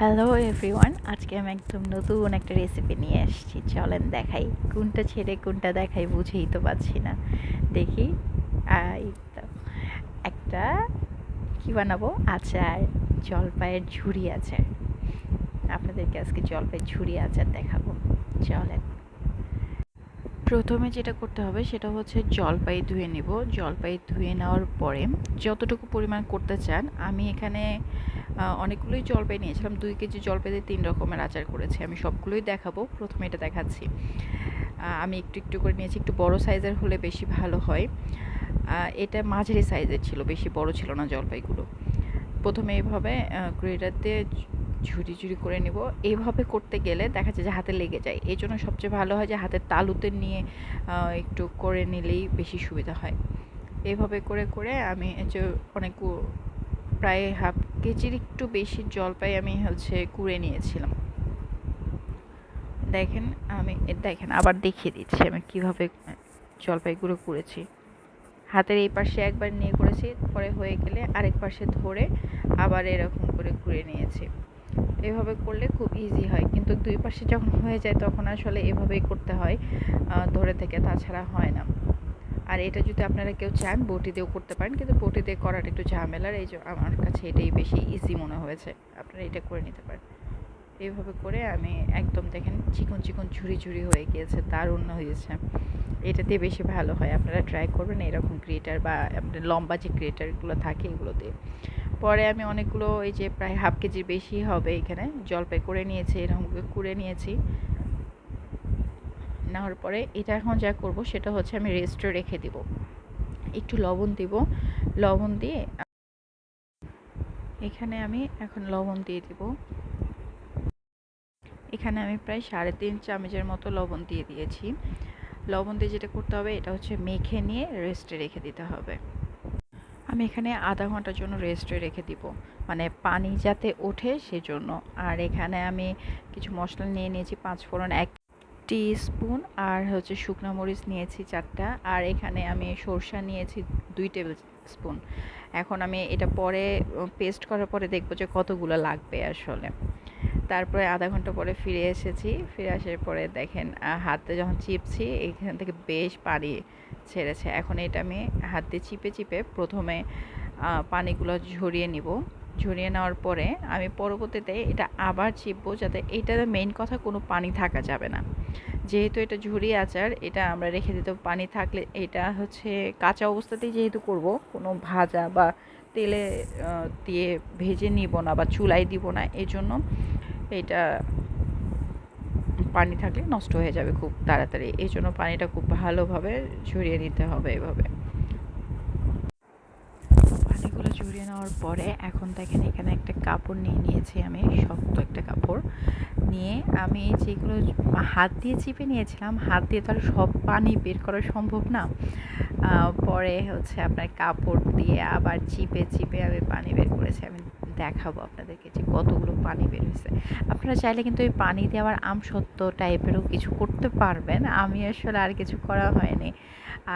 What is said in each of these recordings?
Hello everyone আজকে আমি একদম নতুন একটা রেসিপি নিয়ে এসেছি। চলেন দেখাই। কোনটা ছেড়ে, কোনটা দেখাই বুঝেই তো পাচ্ছি না। দেখি। একটা কী বানাবো? আচার। জলপাইয়ের ঝুড়ি আচার। আপনাদেরকে আজকে জলপাইয়ের ঝুড়ি আচার দেখাবো। চলেন। প্রথমে যেটা করতে হবে, সেটা হচ্ছে জলপাই ধুয়ে নেব। জলপাই ধুয়ে নেওয়ার পরে যতটুকু পরিমাণ করতে চান, আমি এখানে অনেকগুলোই জলপাই নিয়েছিলাম। দুই কেজি জলপাই দিয়ে তিন রকমের আচার করেছি। আমি সবগুলোই দেখাবো। প্রথমে এটা দেখাচ্ছি। আমি একটু একটু করে নিয়েছি। একটু বড় সাইজের হলে বেশি ভালো হয়। এটা মাঝারি সাইজের ছিল, বেশি বড় ছিল না জলপাইগুলো। প্রথমে এইভাবে গ্রেটার দিয়ে ঝুরি ঝুরি করে নিব। এইভাবে করতে গেলে দেখা যায় যে হাতে লেগে যায়। এই জন্য সবচেয়ে ভালো হয় যে হাতের তালুতে নিয়ে একটু করে নিলেই বেশি সুবিধা হয়। এইভাবে করে করে আমি যে অনেক প্রায় হাফ কেজির একটু বেশি জলপাই আমি হচ্ছে কুড়ে নিয়েছিলাম। দেখেন, আমি দেখেন, আবার দেখিয়ে দিচ্ছি আমি কীভাবে জলপাইগুলো কুড়েছি। হাতের এই পাশে একবার নিয়ে করেছি, পরে হয়ে গেলে আরেক পাশে ধরে আবার এরকম করে কুড়ে নিয়েছি। এভাবে করলে খুব ইজি হয়, কিন্তু দুই পাশে যখন হয়ে যায় তখন আসলে এভাবেই করতে হয় ধরে থেকে তাছাড়া হয় না। আর এটা যদি আপনারা কেউ চান, বটি দিয়েও করতে পারেন, কিন্তু বটি দিয়ে করাটা একটু ঝামেলার। এই আমার কাছে এটাই বেশি ইজি মনে হয়েছে। আপনারা এটা করে নিতে পারেন। এইভাবে করে আমি একদম দেখেন চিকন চিকন ঝুড়ি ঝুড়ি হয়ে গিয়েছে, দারুণ হয়েছে। এটা দিয়ে বেশি ভালো হয়। আপনারা ট্রাই করবেন এরকম ক্রিয়েটার বা আপনার লম্বা যে ক্রিয়েটারগুলো থাকে এগুলো দিয়ে। পরে আমি অনেকগুলো এই যে প্রায় হাফ কেজির বেশি হবে এখানে। জলপাই করে নিয়েছি, এরকম করে নিয়েছি। নেওয়ার পরে এটা এখন যা করব সেটা হচ্ছে আমি রেস্টে রেখে দিব। একটু লবণ দিব। লবণ দিয়ে এখানে আমি এখন লবণ দিয়ে দিব। এখানে আমি প্রায় সাড়ে তিন চামচের মতো লবণ দিয়ে দিয়েছি। লবণ দিয়ে যেটা করতে হবে এটা হচ্ছে মেখে নিয়ে রেস্টে রেখে দিতে হবে। আমি এখানে আধা ঘণ্টার জন্য রেস্টে রেখে দিব। মানে পানি যাতে ওঠে সেজন্য। আর এখানে আমি কিছু মশলা নিয়ে নিয়েছি পাঁচ ফোড়ন এক টি স্পুন আর হচ্ছে শুকনো মরিচ নিয়েছি চারটা, আর এখানে আমি সরষা নিয়েছি দুই টেবিল স্পুন এখন আমি এটা পরে পেস্ট করার পরে দেখব যে কতগুলো লাগবে আসলে। তারপরে আধা ঘণ্টা পরে ফিরে এসেছি। ফিরে আসার পরে দেখেন হাতে যখন চিপছি, এখান থেকে বেশ পানি ছেড়েছে। এখন এটা আমি হাত চিপে চিপে প্রথমে পানিগুলো ঝরিয়ে নিব। ঝরিয়ে নেওয়ার পরে আমি পরবর্তীতে এটা আবার চিপবো যাতে এইটার মেইন কথা কোনো পানি থাকা যাবে না। যেহেতু এটা ঝুরি আচার, এটা আমরা রেখে দিতে পানি থাকলে এটা হচ্ছে কাঁচা অবস্থাতেই যেহেতু করব, কোনো ভাজা বা তেলে দিয়ে ভেজে নিব না বা চুলাই দিব না এই জন্য এটা পানি থাকলে নষ্ট হয়ে যাবে খুব তাড়াতাড়ি। এই জন্য পানিটা খুব ভালোভাবে ঝরিয়ে নিতে হবে এভাবে। পানিগুলো ঝরিয়ে নেওয়ার পরে এখন দেখেন এখানে একটা কাপড় নিয়ে নিয়েছি আমি, শক্ত একটা কাপড় নিয়ে। আমি যেগুলো হাত দিয়ে চিপে নিয়েছিলাম, হাত দিয়ে তো আর সব পানি বের করা সম্ভব না। পরে হচ্ছে আপনার কাপড় দিয়ে আবার চিপে চিপে আমি পানি বের করেছি। আমি দেখাবো আপনাদেরকে যে কতগুলো পানি বের হয়েছে আপনারা চাইলে কিন্তু ওই পানি দেওয়ার আম সত্য টাইপেরও কিছু করতে পারবেন। আমি আসলে আর কিছু করা হয়নি।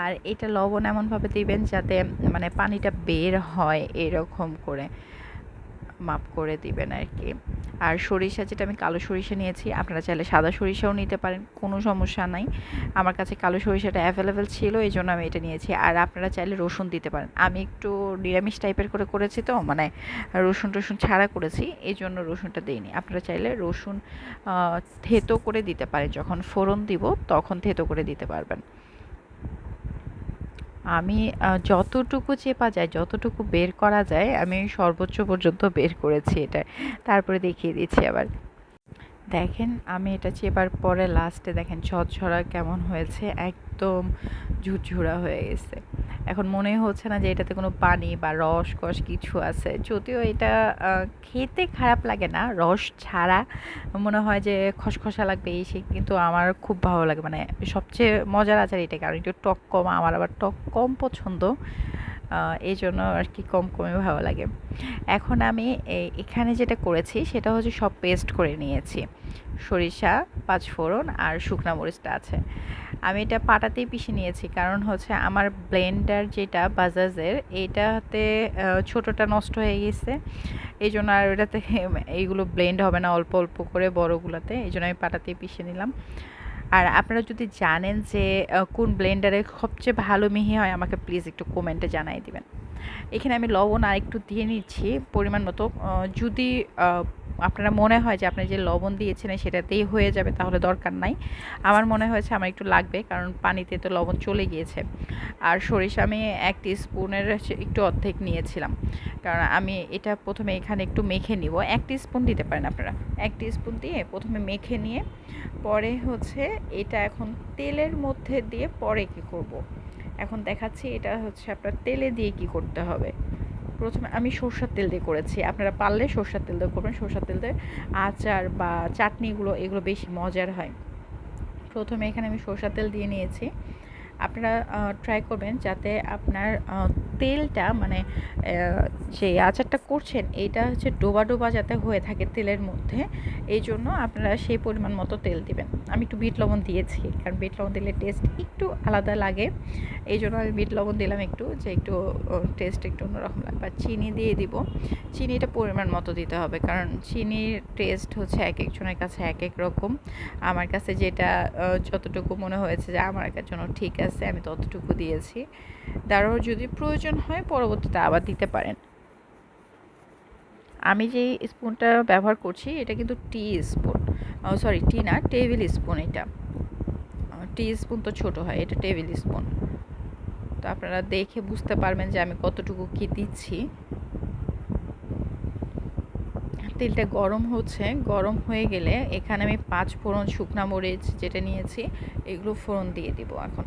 আর এটা লবণ এমনভাবে দিবেন যাতে মানে পানিটা বের হয় এরকম করে। মাপ করে দিবেন আর কি আর সরিষা যেটা আমি কালো সরিষা নিয়েছি, আপনারা চাইলে সাদা সরিষাও নিতে পারেন, কোনো সমস্যা নাই। আমার কাছে কালো সরিষাটা অ্যাভেলেবেল ছিল, এই জন্য আমি এটা নিয়েছি। আর আপনারা চাইলে রসুন দিতে পারেন। আমি একটু নিরামিষ টাইপের করে করেছি তো মানে রসুন টসুন ছাড়া করেছি, এই জন্য রসুনটা দিইনি। আপনারা চাইলে রসুন থেতো করে দিতে পারেন। যখন ফোড়ন দিব, তখন থেতো করে দিতে পারবেন। আমি যতটুকু চেপা যায়, যতটুকু বের করা যায়, আমি সর্বোচ্চ পর্যন্ত বের করেছি এটা। তারপরে দেখিয়ে দিচ্ছি আবার। দেখেন, আমি এটা চেপার পরে লাস্টে দেখেন, ঝরঝরা কেমন হয়েছে, একদম ঝুরঝুরা হয়ে গেছে। এখন মনে হচ্ছে না যে এটাতে কোনো পানি বা রস কস কিছু আছে। যদিও এটা খেতে খারাপ লাগে না, রস ছাড়া মনে হয় যে খসখসা লাগবে এই সে কিন্তু আমার খুব ভালো লাগে। মানে সবচেয়ে মজার আচার এটা কারণ একটু টক কম, আমার আবার টক কম পছন্দ। এই জন্য আর কি কম কমে ভালো লাগে। এখন আমি এখানে যেটা করেছি, সেটা হচ্ছে সব পেস্ট করে নিয়েছি। সরিষা, পাঁচফোড়ন আর শুকনা মরিচটা আছে। আমি এটা পাটাতেই পিষে নিয়েছি, কারণ হচ্ছে আমার ব্লেন্ডার যেটা বাজাজের এইটাতে ছোটটা নষ্ট হয়ে গেছে। এই জন্য আর ওটাতে এইগুলো ব্লেন্ড হবে না অল্প অল্প করে বড়গুলোতে, এই জন্য আমি পাটাতেই পিষে নিলাম। আর আপনারা যদি জানেন যে কোন ব্লেন্ডারে সবচেয়ে ভালো মিহি হয়, আমাকে প্লিজ একটু কমেন্টে জানাই দিবেন। এখানে আমি লবণ আর একটু দিয়ে নিচ্ছি পরিমাণ মতো। যদি আপনারা মনে হয় যে আপনি যে লবণ দিয়েছেন সেটাতেই হয়ে যাবে তাহলে দরকার নাই। আমার মনে হয়েছে আমার একটু লাগবে কারণ পানিতে তো লবণ চলে গিয়েছে। আর সরিষা আমি এক স্পুনের একটু অর্ধেক নিয়েছিলাম। কারণ আমি এটা প্রথমে এখানে একটু মেখে নিব। এক স্পুন দিতে পারেন আপনারা। এক স্পুন দিয়ে প্রথমে মেখে নিয়ে পরে হচ্ছে এটা এখন তেলের মধ্যে দিয়ে পরে কি করব। এখন দেখাচ্ছি এটা হচ্ছে আপনার তেলে দিয়ে কি করতে হবে। প্রথমে আমি সর্ষার তেল দিয়ে করেছি। আপনারা পারলে সর্ষার তেল দিয়ে করবেন। সর্ষার তেল দিয়ে আচার বা চাটনিগুলো এগুলো বেশি মজার হয়। প্রথমে এখানে আমি সর্ষার তেল দিয়ে নিয়েছি। আপনারা ট্রাই করবেন যাতে আপনার তেলটা মানে যে আচারটা করছেন এইটা হচ্ছে ডোবা ডোবা যাতে হয়ে থাকে তেলের মধ্যে, এই জন্য আপনারা সেই পরিমাণ মতো তেল দিবেন। আমি একটু বিট লবণ দিয়েছি, কারণ বিট লবণ দিলে টেস্ট একটু আলাদা লাগে। এই জন্য আমি বিট লবণ দিলাম একটু, যে একটু টেস্ট একটু অন্যরকম লাগবে। আর চিনি দিয়ে দিব। চিনিটা পরিমাণ মতো দিতে হবে, কারণ চিনির টেস্ট হচ্ছে এক একজনের কাছে এক এক রকম। আমার কাছে যেটা যতটুকু মনে হয়েছে যে আমার জন্য ঠিক আছে, আমি ততটুকু দিয়েছি। তারও যদি প্রয়োজন হয়, পরবর্তীতে আবার দিতে পারেন। আমি যে স্পুনটা ব্যবহার করছি, এটা কিন্তু টি স্পুন সরি টি না টেবিল স্পুন এটা। টি স্পুন তো ছোট হয়, এটা টেবিল স্পুন তো আপনারা দেখে বুঝতে পারবেন যে আমি কতটুকু কি দিচ্ছি। তেলটা গরম হচ্ছে, গরম হয়ে গেলে এখানে আমি পাঁচ ফোড়ন শুকনা মরিচ যেটা নিয়েছি, এগুলো ফোড়ন দিয়ে দিব এখন।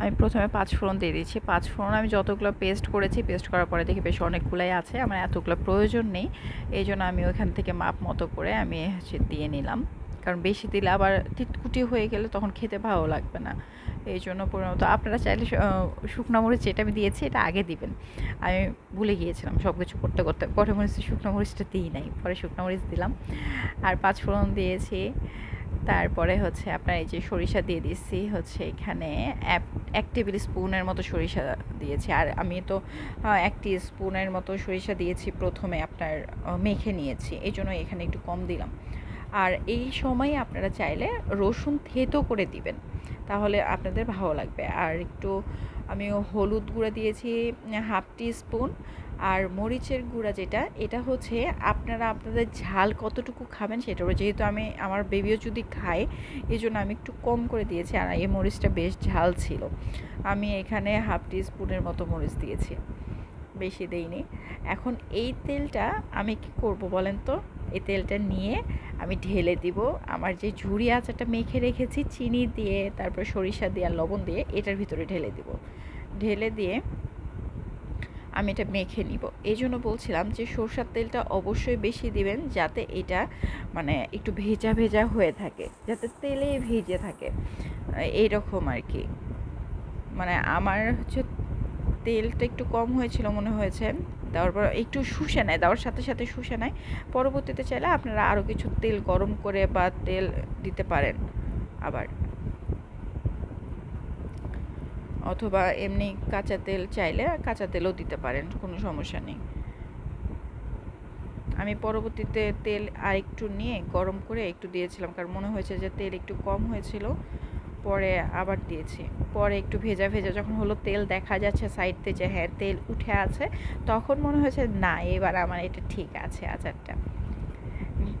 আমি প্রথমে পাঁচ ফোড়ন দিয়ে দিচ্ছি পাঁচ ফোড়ন আমি যতগুলো পেস্ট করেছি পেস্ট করার পরে দেখি বেশ অনেকগুলাই আছে, আমার এতগুলো প্রয়োজন নেই। এই জন্য আমি ওইখান থেকে মাপ মতো করে আমি হচ্ছে দিয়ে নিলাম। কারণ বেশি দিলে আবার তিতকুটি হয়ে গেলে তখন খেতে ভালো লাগবে না। এই জন্য পরিণত, আপনারা চাইলে শুকনো মরিচ যেটা আমি দিয়েছি এটা আগে দিবেন। আমি ভুলে গিয়েছিলাম সব কিছু করতে করতে, পরে মরিচ শুকনো মরিচটা দিই নাই, পরে শুকনো মরিচ দিলাম। আর পাঁচ ফোড়ন দিয়েছি। তারপরে হচ্ছে আপনার এই যে সরিষা দিয়ে দিচ্ছি, হচ্ছে এখানে এক- টেবিল স্পুনের মতো সরিষা দিয়েছি। আর আমি তো এক স্পুনের মতো সরিষা দিয়েছি প্রথমে আপনার মেখে নিয়েছি, এই জন্য এখানে একটু কম দিলাম। আর এই সময় আপনারা চাইলে রসুন থেতো করে দিবেন, তাহলে আপনাদের ভালো লাগবে। আর একটু আমি হলুদ গুঁড়া দিয়েছি, হাফ টি স্পুন আর মরিচের গুঁড়া যেটা, এটা হচ্ছে আপনারা আপনাদের ঝাল কতটুকু খাবেন উপর যেহেতু আমি, আমার বেবিও যদি খায় এই জন্য আমি একটু কম করে দিয়েছি আর এই মরিচটা বেশ ঝাল ছিল। আমি এখানে হাফ টি স্পুনের মতো মরিচ দিয়েছি, বেশি দেইনি। এখন এই তেলটা আমি কি করব বলেন তো? এই তেলটা নিয়ে আমি ঢেলে দিব। আমার যে ঝুড়ি আচারটা মেখে রেখেছি, চিনি দিয়ে, তারপর সরিষা দিয়ে আর লবণ দিয়ে, এটার ভিতরে ঢেলে দিব। ঢেলে দিয়ে আমি এটা মেখে নিব। এই জন্য বলছিলাম যে সরষার তেলটা অবশ্যই বেশি দিবেন যাতে এটা মানে একটু ভেজা ভেজা হয়ে থাকে, যাতে তেলে ভেজে থাকে। এইরকম আর কি। মানে আমার হচ্ছে তেলটা একটু কম হয়েছিল মনে হয়েছে দেওয়ার পর একটু শুষে নেয়, দেওয়ার সাথে সাথে শুষে নেয়। পরবর্তীতে চাইলে আপনারা আরও কিছু তেল গরম করে বা তেল দিতে পারেন আবার। অথবা এমনি কাঁচা তেল চাইলে কাঁচা তেলও দিতে পারেন, কোনো সমস্যা নেই। আমি পরবর্তীতে তেল আর একটু নিয়ে গরম করে একটু দিয়েছিলাম, কারণ মনে হয়েছে যে তেল একটু কম হয়েছিল, পরে আবার দিয়েছি। পরে একটু ভেজা ভেজা যখন হলো তেল দেখা যাচ্ছে সাইড থেকে যে হ্যাঁ তেল উঠে আছে, তখন মনে হয়েছে না, এবার আমার এটা ঠিক আছে আচারটা।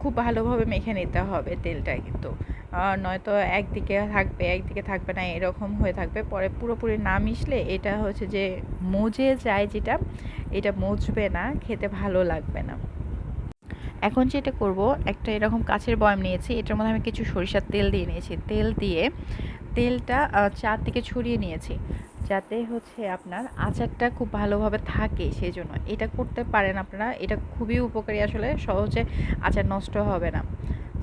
খুব ভালোভাবে মেখে নিতে হবে তেলটা কিন্তু। নয়তো একদিকে থাকবে একদিকে থাকবে না এরকম হয়ে থাকবে। পরে পুরোপুরি না মিশলে এটা হচ্ছে যে মজে যায় যেটা এটা মজবে না খেতে ভালো লাগবে না। এখন যেটা করব একটা এরকম কাছের বয়াম নিয়েছি এটার মধ্যে আমি কিছু সরিষার তেল দিয়ে নিয়েছি। তেল দিয়ে তেলটা আহ, চারদিকে ছড়িয়ে নিয়েছি যাতে হচ্ছে আপনার আচারটা খুব ভালোভাবে থাকে সেই জন্য এটা করতে পারেন আপনারা এটা খুবই উপকারী আসলে সহজে আচার নষ্ট হবে না।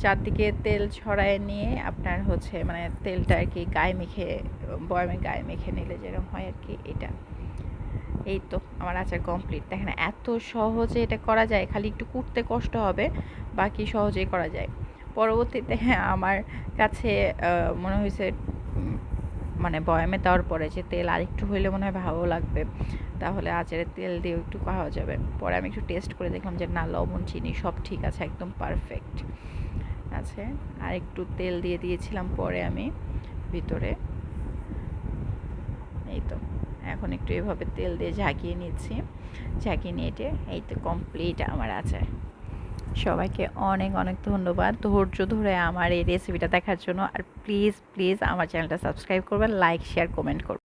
চারদিকে তেল ছড়ায় নিয়ে আপনার হচ্ছে মানে তেলটা আর কি গায়ে মেখে, বয়ামে গায়ে মেখে নিলে যেরকম হয় আর কি এটা। এই তো আমার আচার কমপ্লিট দেখেন এত সহজে এটা করা যায়, খালি একটু কুটতে কষ্ট হবে, বাকি সহজেই করা যায়। পরবর্তীতে হ্যাঁ আমার কাছে মনে হয়েছে মানে বয়ামে দেওয়ার পরে যে তেল আরেকটু হইলে মনে হয় ভালো লাগবে, তাহলে আচারের তেল দিয়ে একটু খাওয়া যাবে। পরে আমি একটু টেস্ট করে দেখলাম যে না, লবণ, চিনি সব ঠিক আছে, একদম পারফেক্ট আছে। আর একটু তেল দিয়ে দিয়েছিলাম পরে আমি ভিতরে। এই তো, এখন একটু এভাবে তেল দিয়ে ঝাঁকিয়ে নিচ্ছি। ঝাঁকিয়ে নিয়ে এই তো কমপ্লিট আমার আচার। সবাইকে অনেক অনেক ধন্যবাদ। ধৈর্য ধরে আমার এই রেসিপিটা দেখার জন্য। আর প্লিজ প্লিজ আমার চ্যানেলটা সাবস্ক্রাইব করবেন লাইক শেয়ার কমেন্ট করবেন।